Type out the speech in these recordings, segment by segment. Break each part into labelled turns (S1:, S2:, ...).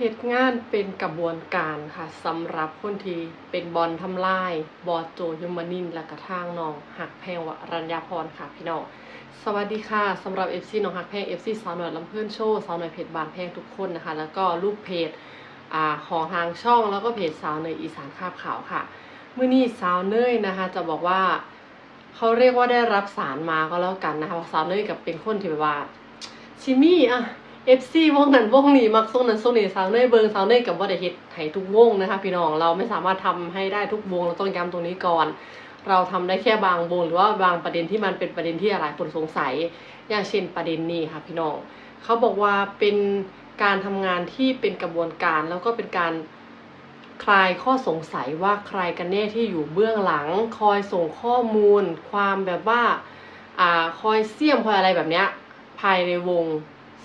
S1: เหตุงานเป็นกระบวนการค่ะสำหรับคนที่เป็นบอลทำลาย บอโจยมนินและกระทางน้องหักแพงวรัญญาพรค่ะพี่น้องสวัสดีค่ะสำหรับ FC น้องหักแพง FC สาวหน่อยลำเพื่อนโชว์สาวหน่อยเพจบานแพงทุกคนนะคะ แล้วก็ลูกเพจอ่าของทางช่องแล้วก็เพจสาวเนยอีสานคาบขาวค่ะเมื่อนี้สาวเนยนะคะ จะบอกว่าเขาเรียกว่าได้รับสารมาก็แล้วกันนะคะเพราะสาวเนยกับเป็นคนที่แบบว่าชิมี่อะ เอฟซีวงนั้นวงนี้มักส่งนั้นส่งนี้สาวเนยเบิงสาวเนยกับว่าได้เฮ็ดให้ทุกวงนะคะ พี่น้องเราไม่สามารถทำให้ได้ทุกวงเราต้องย้ำตรงนี้ก่อน เราทำได้แค่บางวงหรือว่าบางประเด็นที่มันเป็นประเด็นที่หลายคนสงสัย อย่างเช่นประเด็นนี้ค่ะพี่น้องเขาบอกว่าเป็นการทำงานที่เป็นกระบวนการแล้วก็เป็นการคลายข้อสงสัยว่าใครกันแน่ที่อยู่เบื้องหลัง คอยส่งข้อมูล ความแบบว่าอ่าคอยเสี่ยมคอยอะไรแบบเนี้ยภายในวง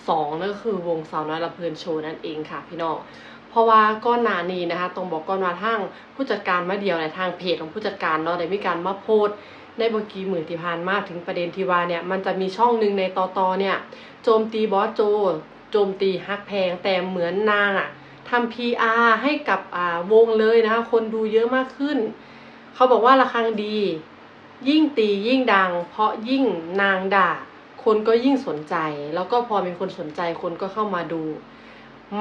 S1: สองนั่นก็คือวงสาวน้อยลำเพลินโชว์นั่นเองค่ะพี่น้องเพราะว่าก้อนหนานีนะคะต้องบอกก้อนมาทางผู้จัดการมาเดียวในทางเพจของผู้จัดการเนาะได้มีการมาโพสต์ในเมื่อกี้หมื่นที่ผ่านมาถึงประเด็นที่ว่าเนี่ยมันจะมีช่องหนึ่งในตอตอเนี่ยโจมตีบอสโจ โจมตีฮักแพงแต่เหมือนนางอะทำ PR ให้กับวงเลยนะคะคนดูเยอะมากขึ้น เขาบอกว่าระฆังดี ยิ่งตียิ่งดัง เพราะยิ่งนางด่า คนก็ยิ่งสนใจ แล้วก็พอมีคนสนใจคนก็เข้ามาดู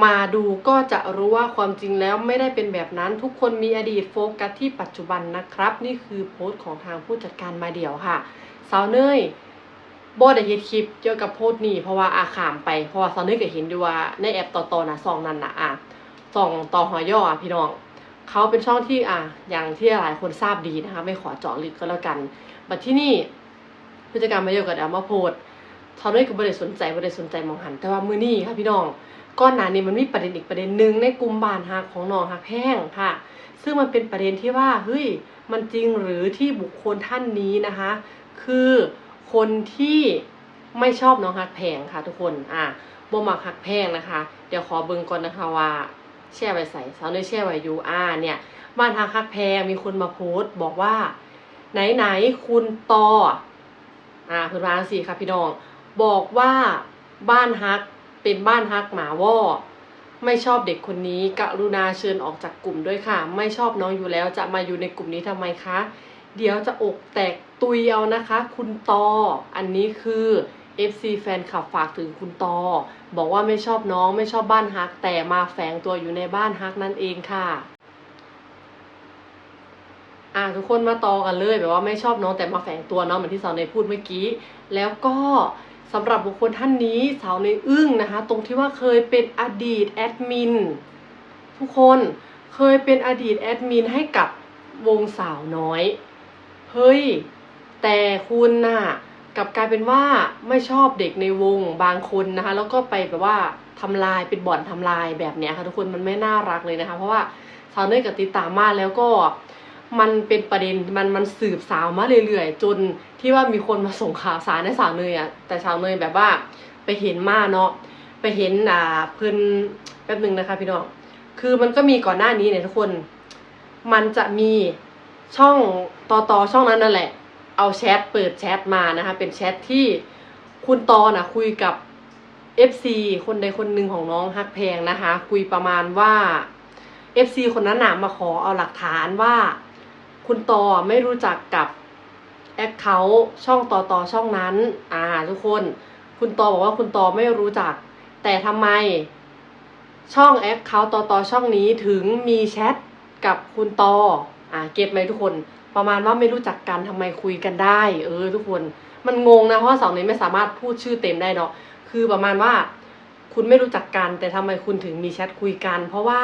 S1: มาดูก็จะรู้ว่าความจริงแล้วไม่ได้เป็นแบบนั้น ทุกคนมีอดีตโฟกัสที่ปัจจุบันนะครับ นี่คือโพสต์ของทางผู้จัดการมาเดี่ยวค่ะสาวเนยบอได้เฮ็ดคลิปเกี่ยวกับโพสต์นี้เพราะว่าอาขามไปเพราะว่าสาวเนยก็เห็นด้วยว่าในแอปต่อๆนะซองนั้นนะอะซองต่อหอย่ออะพี่น้องเขาเป็นช่องที่อะอย่างที่หลายคนทราบดีนะคะ ไม่ขอเจาะลึกก็แล้วกัน บัดที่นี่ผู้จัดการมาเดี่ยวกับเอามาโพสต์ ทำให้กับบริสนใจบริสนใจมองหัน แต่ว่ามือนี่ค่ะพี่น้องก้อนหนานี้มันมีประเด็นอีกประเด็นหนึ่งในกลุ่มบานฮักของน้องฮักแห้งค่ะ ซึ่งมันเป็นประเด็นที่ว่าเฮ้ยมันจริงหรือที่บุคคลท่านนี้นะคะ คือคนที่ไม่ชอบน้องฮักแพงค่ะ ทุกคนอะบ่มักฮักแพงนะคะ เดี๋ยวขอเบิ่งก่อนนะคะว่า แช่ไว้ใส่สาวเนยแช่ไว้ยูอ่าเนี่ยบ้านฮักฮักแพงมีคนมาโพสต์บอกว่า ไหนไหนคุณตออ่าเพื่อนบ้านสิค่ะพี่น้อง บอกว่าบ้านฮักเป็นบ้านฮักหมาว่อไม่ชอบเด็กคนนี้กรุณาเชิญออกจากกลุ่มด้วยค่ะ ไม่ชอบน้องอยู่แล้วจะมาอยู่ในกลุ่มนี้ทำไมคะ เดี๋ยวจะอกแตกตุยเอานะคะ คุณตอ อันนี้คือ FC แฟนคลับฝากถึงคุณตอ บอกว่าไม่ชอบน้องไม่ชอบบ้านฮัก แต่มาแฝงตัวอยู่ในบ้านฮักนั่นเองค่ะอ่าทุกคนมาตอกันเลยแบบว่าไม่ชอบน้องแต่มาแฝงตัวเนาะเหมือนที่สาวเนพูดเมื่อกี้ แล้วก็ สำหรับบุคคลท่านนี้สาวเนยอึ้งนะคะ ตรงที่ว่าเคยเป็นอดีตแอดมินทุกคนเคยเป็นอดีตแอดมินให้กับวงสาวน้อย เฮ้ย แต่คุณน่ะกลับกลายเป็นว่าไม่ชอบเด็กในวงบางคนนะคะ แล้วก็ไปแบบว่าทำลายเป็นบ่อนทำลายแบบเนี้ยค่ะทุกคนมันไม่น่ารักเลยนะคะ เพราะว่าสาวเนยกับติตามมาแล้วก็ มันเป็นประเด็นมันมันสืบสาวมาเรื่อยๆ จนที่ว่ามีคนมาส่งข่าวสารในสาวเนยอะแต่สาวเนยแบบว่าไปเห็นมาเนาะไปเห็นอ่าเพิ่นแป๊บหนึ่งนะคะพี่น้องคือมันก็มีก่อนหน้านี้เนี่ยทุกคน มันจะมีช่องต่อต่อช่องนั้นนั่นแหละ เอาแชทเปิดแชทมานะคะเป็นแชทที่คุณตอน่ะคุยกับ FC คนใดคนหนึ่งของน้องฮักแพงนะคะ คุยประมาณว่า FC คนนั้นน่ะมาขอเอาหลักฐานว่า คุณตอไม่รู้จักกับแอคเคาท์ช่องต่อต่อช่องนั้น อ่า ทุกคน คุณตอบอกว่าคุณตอไม่รู้จัก แต่ทำไม ช่องแอคเคาท์ต่อต่อช่องนี้ถึงมีแชทกับคุณตออ่า เก็ตไหมทุกคน ประมาณว่าไม่รู้จักกันทำไมคุยกันได้ เออ ทุกคน มันงงนะเพราะสองนี้ไม่สามารถพูดชื่อเต็มได้เนาะ คือประมาณว่าคุณไม่รู้จักกัน แต่ทำไมคุณถึงมีแชทคุยกัน เพราะว่า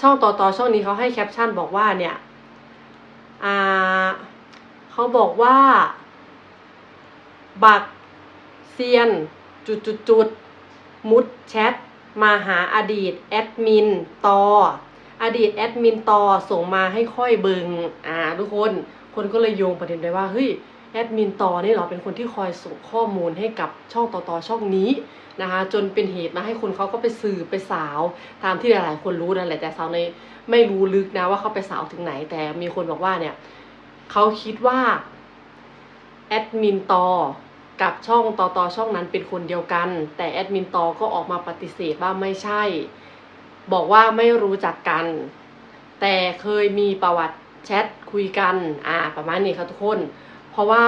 S1: ช่องต่อต่อช่องนี้เขาให้แคปชั่นบอกว่าเนี่ย อ่าเขาบอกว่า บักเซียน จุดจุดจุดมุดแชทมาหาอดีตแอดมินตอ อดีตแอดมินตอส่งมาให้ค่อยเบิงอ่าทุกคน คนก็เลยโยงประเด็นไปว่าเฮ้ย แอดมินตอนี่เหรอเป็นคนที่คอยส่งข้อมูลให้กับช่องต่อต่อช่องนี้นะคะจนเป็นเหตุมาให้คนเขาก็ไปสืบไปสาว ตามที่หลายๆ คนรู้นั่นแหละแต่สาวในไม่รู้ลึกนะว่าเขาไปสาวถึงไหน แต่มีคนบอกว่าเนี่ยเขาคิดว่าแอดมินตอกับช่องต่อต่อช่องนั้นเป็นคนเดียวกัน แต่แอดมินตอก็ออกมาปฏิเสธว่าไม่ใช่ บอกว่าไม่รู้จักกัน แต่เคยมีประวัติแชทคุยกัน อ่า ประมาณนี้ค่ะทุกคน เพราะว่า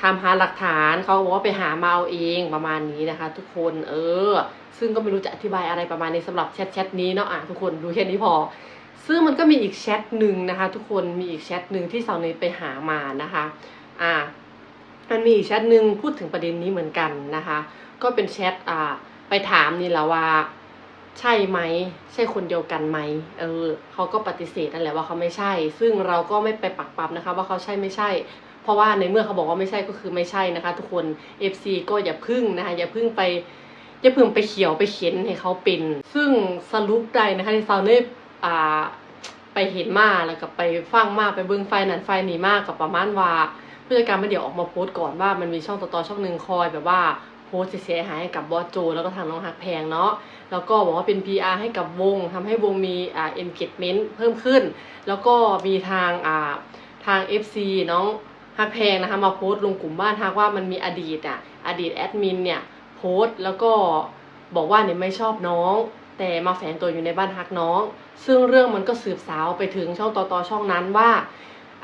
S1: ทำหาหลักฐานเขาบอกว่าไปหามาเอาเองประมาณนี้นะคะ ทุกคนเออ ซึ่งก็ไม่รู้จะอธิบายอะไรประมาณนี้สำหรับแชทแชทนี้เนาะอะทุกคนดูแค่นี้พอ ซึ่งมันก็มีอีกแชทหนึ่งนะคะ ทุกคนมีอีกแชทหนึ่งที่สาวเนยไปหามานะคะ อ่ามันมีอีกแชทหนึ่งพูดถึงประเด็นนี้เหมือนกันนะคะ ก็เป็นแชทอ่าไปถามนี่แหละว่า ใช่ไหม ใช่คนเดียวกันไหมเออเขาก็ปฏิเสธนั่นแหละว่าเขาไม่ใช่ ซึ่งเราก็ไม่ไปปักปั๊มนะคะ ว่าเขาใช่ไม่ใช่ เพราะว่าในเมื่อเขาบอกว่าไม่ใช่ก็คือไม่ใช่นะคะ ทุกคน FC ก็อย่าพึ่งนะคะอย่าพึ่งไปอย่าพึ่งไปเขียวไปเข็นให้เขาเป็น ซึ่งสรุปได้นะคะที่ซาวเน่อ่าไปเห็นมาแล้วก็ไปฟังมาไปเบิ่งไฟนั้นไฟนี้มากกับประมาณว่าผู้จัดการมันเดี๋ยวออกมาโพสต์ก่อนว่ามันมีช่องต่อๆช่องหนึ่งคอยแบบว่าโพสต์เสียหายให้กับบอสโจ แล้วก็ทางน้องฮักแพงเนาะแล้วก็บอกว่าเป็น PR ให้กับวงทำให้วงมีอ่า engagement เพิ่มขึ้น แล้วก็มีทางอ่าทาง FC น้อง ฮักแพงนะคะมาโพสต์ลงกลุ่มบ้านฮักว่ามันมีอดีตอะอดีตแอดมินเนี่ยโพสต์แล้วก็บอกว่าเนี่ยไม่ชอบน้อง แต่มาแฝงตัวอยู่ในบ้านฮักน้อง ซึ่งเรื่องมันก็สืบสาวไปถึงช่องต่อๆช่องนั้นว่า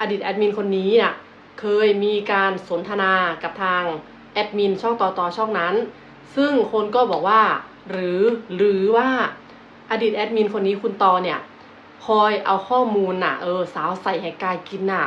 S1: อดีตแอดมินคนนี้น่ะเคยมีการสนทนากับทางแอดมินช่องต่อๆช่องนั้น ซึ่งคนก็บอกว่า หรือหรือว่าอดีตแอดมินคนนี้คุณตอเนี่ยคอยเอาข้อมูลน่ะเออสาวใส่ให้กายกินน่ะ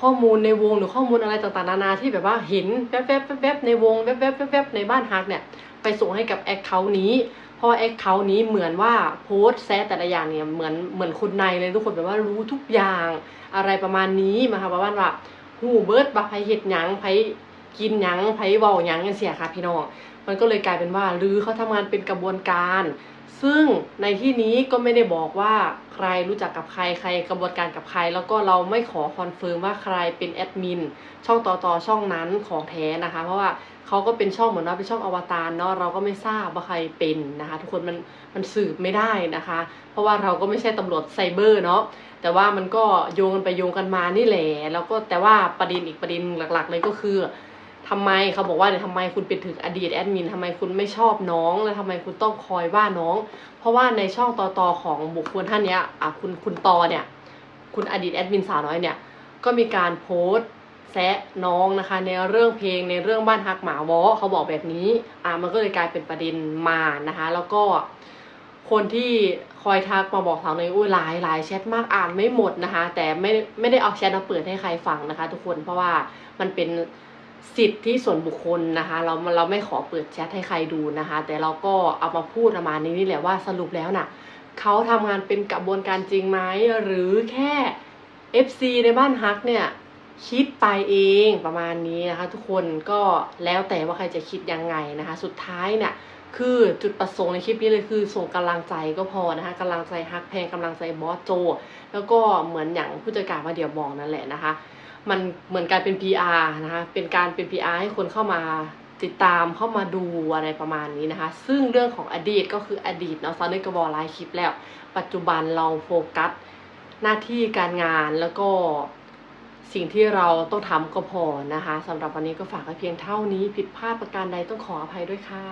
S1: ข้อมูลในวงหรือข้อมูลอะไรต่างๆนานาที่แบบว่าเห็นแวบๆแวบๆในวงแวบๆแวบๆในบ้านฮักเนี่ยไปส่งให้กับแอคเคาท์นี้เพราะว่าแอคเคาท์นี้เหมือนว่าโพสต์แซะแต่ละอย่างเนี่ยเหมือนเหมือนคุณในเลยทุกคนแบบว่ารู้ทุกอย่างอะไรประมาณนี้มาค่ะประมาณว่าหูเบิร์ดบักไผเห็ดหยังไผกินหยังไผเว้าหยังกันเสียค่ะพี่น้องมันก็เลยกลายเป็นว่าหรือเขาทำงานเป็นกระบวนการ ซึ่งในที่นี้ก็ไม่ได้บอกว่าใครรู้จักกับใครใครกระบวนการกับใคร แล้วก็เราไม่ขอคอนเฟิร์มว่าใครเป็นแอดมินช่องต่อต่อช่องนั้นของแท้นะคะ เพราะว่าเขาก็เป็นช่องเหมือนว่าเป็นช่องอวตารเนาะเราก็ไม่ทราบว่าใครเป็นนะคะ ทุกคนมันมันสืบไม่ได้นะคะ เพราะว่าเราก็ไม่ใช่ตำรวจไซเบอร์เนาะแต่ว่ามันก็โยงกันไปโยงกันมานี่แหละแล้วก็แต่ว่าประเด็นอีกประเด็นหลัก ๆ เลยก็คือ ทำไมเขาบอกว่าเนี่ยทำไมคุณเป็นถึงอดีตแอดมินทำไมคุณไม่ชอบน้อง แล้วทำไมคุณต้องคอยว่าน้อง เพราะว่าในช่องต่อตอของบุคคลท่านเนี้ยอะคุณคุณตอเนี่ย คุณอดีตแอดมินสาวน้อยเนี่ย ก็มีการโพสต์แซะน้องนะคะ ในเรื่องเพลงในเรื่องบ้านฮักหมาวอเขาบอกแบบนี้ อะมันก็เลยกลายเป็นประเด็นมานะคะ แล้วก็คนที่คอยทักมาบอกสาวเนยอุ้ยหลายหลายแชทมากอ่านไม่หมดนะคะ แต่ไม่ไม่ได้เอาแชทมาเปิดให้ใครฟังนะคะ ทุกคนเพราะว่ามันเป็น สิทธิส่วนบุคคลนะคะ เราเราไม่ขอเปิดแชทให้ใครดูนะคะ แต่เราก็เอามาพูดประมาณนี้นี่แหละว่าสรุปแล้วน่ะเขาทำงานเป็นกระบวนการจริงไหมหรือแค่ FC ในบ้านฮักเนี่ยคิดไปเองประมาณนี้นะคะ ทุกคนก็แล้วแต่ว่าใครจะคิดยังไงนะคะ สุดท้ายเนี่ยคือจุดประสงค์ในคลิปนี้เลยคือส่งกำลังใจก็พอนะคะกำลังใจฮักแพงกำลังใจบอสโจ แล้วก็เหมือนอย่างผู้จัดการมาเดี๋ยวบอกนั่นแหละนะคะ มันเหมือนการเป็น PR นะคะ เป็นการเป็น PR ให้คนเข้ามาติดตามเข้ามาดูอะไรประมาณนี้นะคะ ซึ่งเรื่องของอดีตก็คืออดีตเนาะซอนเนกระบอกไลฟ์คลิปแล้ว ปัจจุบันเราโฟกัสหน้าที่การงานแล้วก็สิ่งที่เราต้องทำก็พอนะคะสำหรับวันนี้ก็ฝากไว้เพียงเท่านี้ผิดพลาดประการใดต้องขออภัยด้วยค่ะ